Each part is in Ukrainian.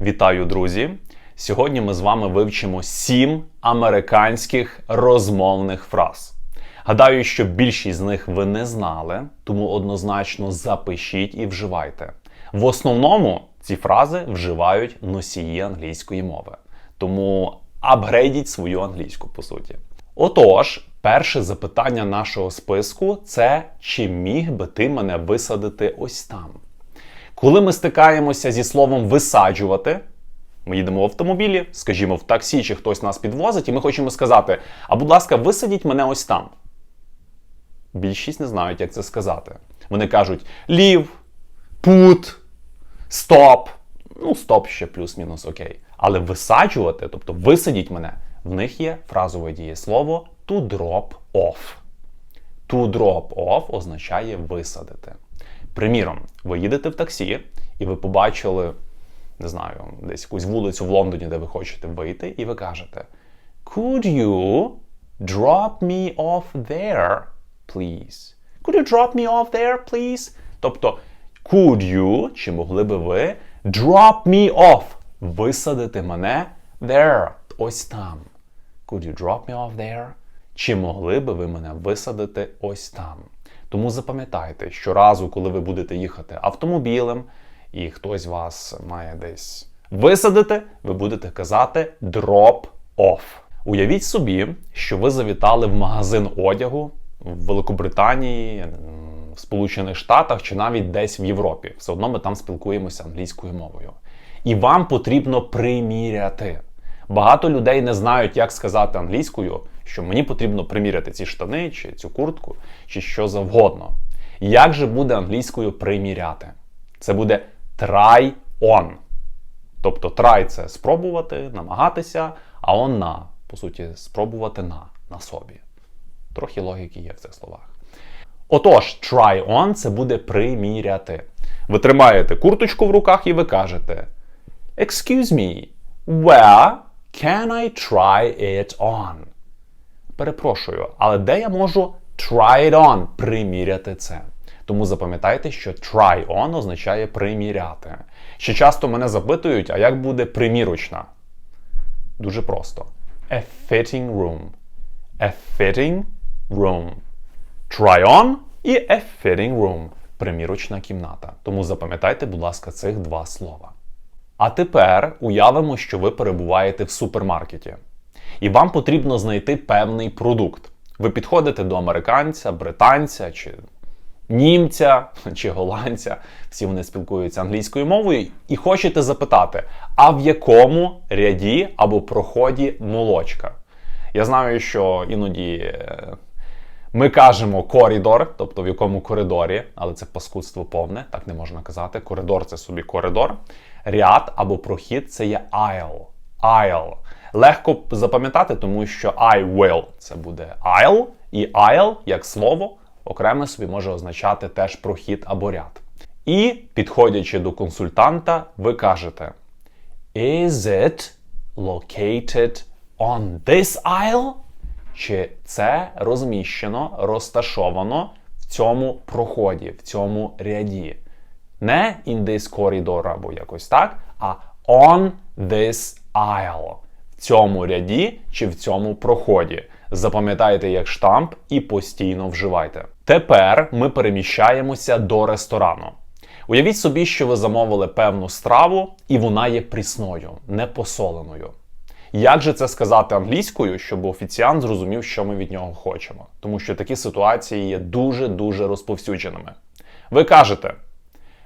Вітаю, друзі! Сьогодні ми з вами вивчимо сім американських розмовних фраз. Гадаю, що більшість з них ви не знали, тому однозначно запишіть і вживайте. В основному ці фрази вживають носії англійської мови. Тому апгрейдіть свою англійську, по суті. Отож, перше запитання нашого списку це чи міг би ти мене висадити ось там? Коли ми стикаємося зі словом висаджувати, ми їдемо в автомобілі, скажімо, в таксі чи хтось нас підвозить, і ми хочемо сказати: а будь ласка, висадіть мене ось там. Більшість не знають, як це сказати. Вони кажуть leave, put, stop. Ну, стоп ще плюс-мінус окей. Але висаджувати, тобто висадіть мене, в них є фразове дієслово to drop off. To drop off означає висадити. Приміром, ви їдете в таксі, і ви побачили, не знаю, десь якусь вулицю в Лондоні, де ви хочете вийти, і ви кажете: Could you drop me off there, please? Could you drop me off there, please? Тобто, could you, чи могли би ви drop me off, висадити мене there, ось там. Could you drop me off there? Чи могли би ви мене висадити ось там? Тому запам'ятайте, щоразу, коли ви будете їхати автомобілем, і хтось вас має десь висадити, ви будете казати drop off. Уявіть собі, що ви завітали в магазин одягу в Великобританії, в Сполучених Штатах чи навіть десь в Європі. Все одно ми там спілкуємося англійською мовою. І вам потрібно приміряти. Багато людей не знають, як сказати англійською, що мені потрібно приміряти ці штани, чи цю куртку, чи що завгодно. Як же буде англійською приміряти? Це буде try on. Тобто try – це спробувати, намагатися, а on на, по суті, спробувати на, на собі. Трохи логіки є в цих словах. Отож, try on це буде приміряти. Ви тримаєте курточку в руках і ви кажете: Excuse me, where can I try it on? Перепрошую, але де я можу try it on, приміряти це? Тому запам'ятайте, що try on означає приміряти. Ще часто мене запитують, а як буде примірочна? Дуже просто. A fitting room. A fitting room. Try on і a fitting room. Примірочна кімната. Тому запам'ятайте, будь ласка, цих два слова. А тепер уявимо, що ви перебуваєте в супермаркеті, і вам потрібно знайти певний продукт. Ви підходите до американця, британця чи німця чи голландця, всі вони спілкуються англійською мовою, і хочете запитати, а в якому ряді або проході молочка? Я знаю, що іноді е, ми кажемо коридор, тобто в якому коридорі, але це паскудство повне, так не можна казати. Коридор це собі коридор. Ряд або прохід це є aisle. Aisle. Легко запам'ятати, тому що I will це буде aisle, і aisle, як слово, окремо собі може означати теж прохід або ряд. І, підходячи до консультанта, ви кажете: Is it located on this aisle? Чи це розміщено, розташовано в цьому проході, в цьому ряді? Не in this corridor або якось так, а on this aisle. Цьому ряді чи в цьому проході. Запам'ятайте як штамп і постійно вживайте. Тепер ми переміщаємося до ресторану. Уявіть собі, що ви замовили певну страву, і вона є прісною, непосоленою. Як же це сказати англійською, щоб офіціант зрозумів, що ми від нього хочемо? Тому що такі ситуації є дуже-дуже розповсюдженими. Ви кажете: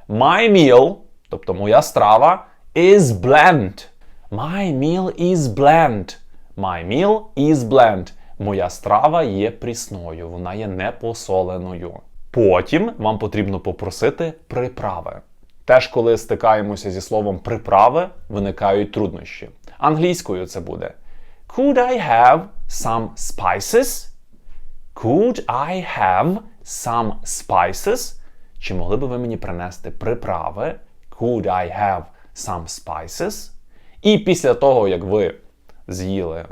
My meal, тобто моя страва, is bland. My meal is bland. My meal is bland. Моя страва є прісною, вона є непосоленою. Потім вам потрібно попросити приправи. Теж, коли стикаємося зі словом приправи, виникають труднощі. Англійською це буде Could I have some spices? Could I have some spices? Чи могли би ви мені принести приправи? Could I have some spices? І після того, як ви з'їли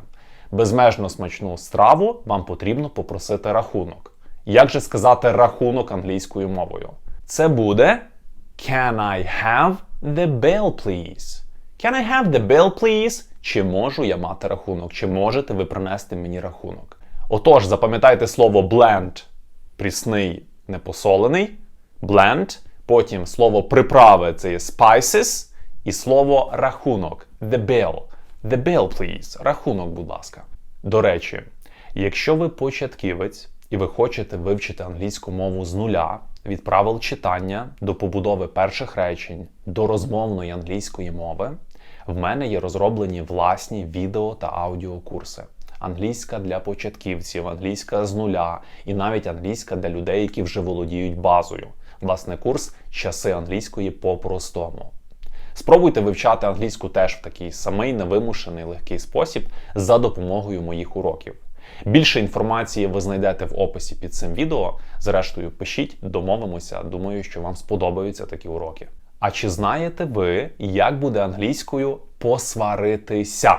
безмежно смачну страву, вам потрібно попросити рахунок. Як же сказати рахунок англійською мовою? Це буде Can I have the bill, please? Can I have the bill, please? Чи можу я мати рахунок? Чи можете ви принести мені рахунок? Отож, запам'ятайте слово blend прісний, непосолений. Blend. Потім слово приправи це є spices. І слово рахунок the bill. The bill, please. Рахунок, будь ласка. До речі, якщо ви початківець і ви хочете вивчити англійську мову з нуля, від правил читання до побудови перших речень до розмовної англійської мови, в мене є розроблені власні відео та аудіокурси. Англійська для початківців, англійська з нуля, і навіть англійська для людей, які вже володіють базою. Власне, курс Часи англійської по-простому. Спробуйте вивчати англійську теж в такий самий невимушений легкий спосіб за допомогою моїх уроків. Більше інформації ви знайдете в описі під цим відео. Зрештою, пишіть, домовимося. Думаю, що вам сподобаються такі уроки. А чи знаєте ви, як буде англійською посваритися?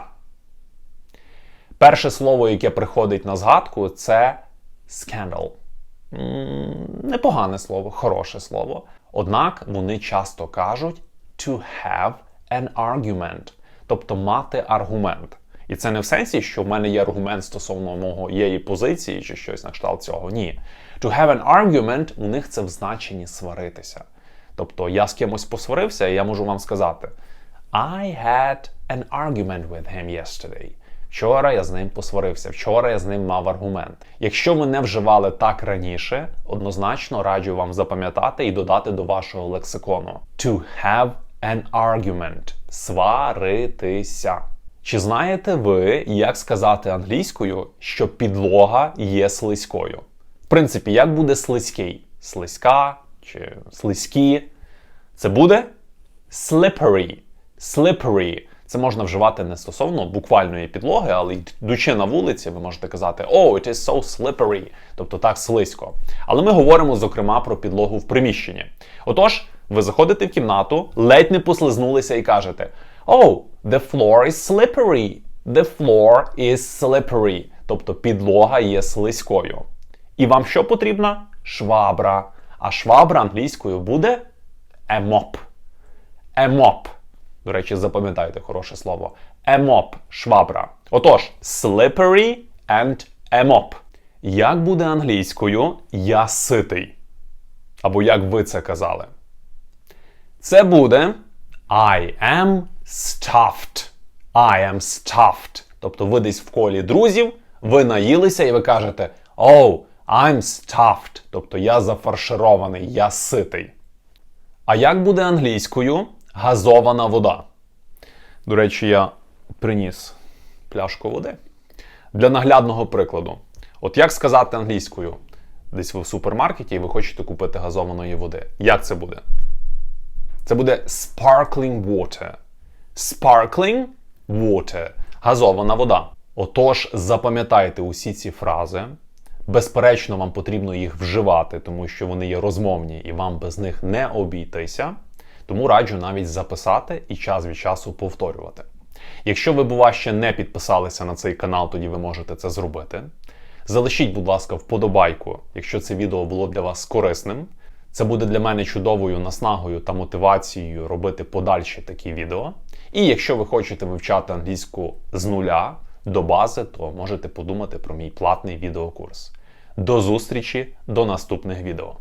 Перше слово, яке приходить на згадку, це scandal. Непогане слово, хороше слово. Однак вони часто кажуть to have an argument, тобто мати аргумент. І це не в сенсі, що в мене є аргумент стосовно моєї позиції чи щось на кшталт цього. Ні. To have an argument у них це в значенні сваритися. Тобто я з кимось посварився, і я можу вам сказати: I had an argument with him yesterday. Вчора я з ним посварився, вчора я з ним мав аргумент. Якщо ви не вживали так раніше, однозначно раджу вам запам'ятати і додати до вашого лексикону. To have an argument. Сваритися. Чи знаєте ви, як сказати англійською, що підлога є слизькою? В принципі, як буде слизький? Слизька чи слизькі? Це буде slippery. Slippery. Це можна вживати не стосовно буквальної підлоги, але йдучи на вулиці, ви можете казати Oh, it is so slippery, тобто так слизько. Але ми говоримо, зокрема, про підлогу в приміщенні. Отож, ви заходите в кімнату, ледь не послизнулися і кажете Oh, the floor is slippery. The floor is slippery. Тобто підлога є слизькою. І вам що потрібна? Швабра. А швабра англійською буде. A mop. До речі, запам'ятайте хороше слово. Mop – швабра. Отож, slippery and mop. Як буде англійською я ситий? Або як ви це казали? Це буде I am stuffed. I am stuffed. Тобто ви десь в колі друзів, ви наїлися і ви кажете Oh, I'm stuffed. Тобто я зафарширований, я ситий. А як буде англійською газована вода? До речі, я приніс пляшку води. Для наглядного прикладу. От як сказати англійською? Десь ви в супермаркеті і ви хочете купити газованої води. Як це буде? Це буде sparkling water. Sparkling water. Газована вода. Отож, запам'ятайте усі ці фрази. Безперечно, вам потрібно їх вживати, тому що вони є розмовні і вам без них не обійтися. Тому раджу навіть записати і час від часу повторювати. Якщо ви, бува, ще не підписалися на цей канал, тоді ви можете це зробити. Залишіть, будь ласка, вподобайку, якщо це відео було для вас корисним. Це буде для мене чудовою наснагою та мотивацією робити подальші такі відео. І якщо ви хочете вивчати англійську з нуля до бази, то можете подумати про мій платний відеокурс. До зустрічі до наступних відео.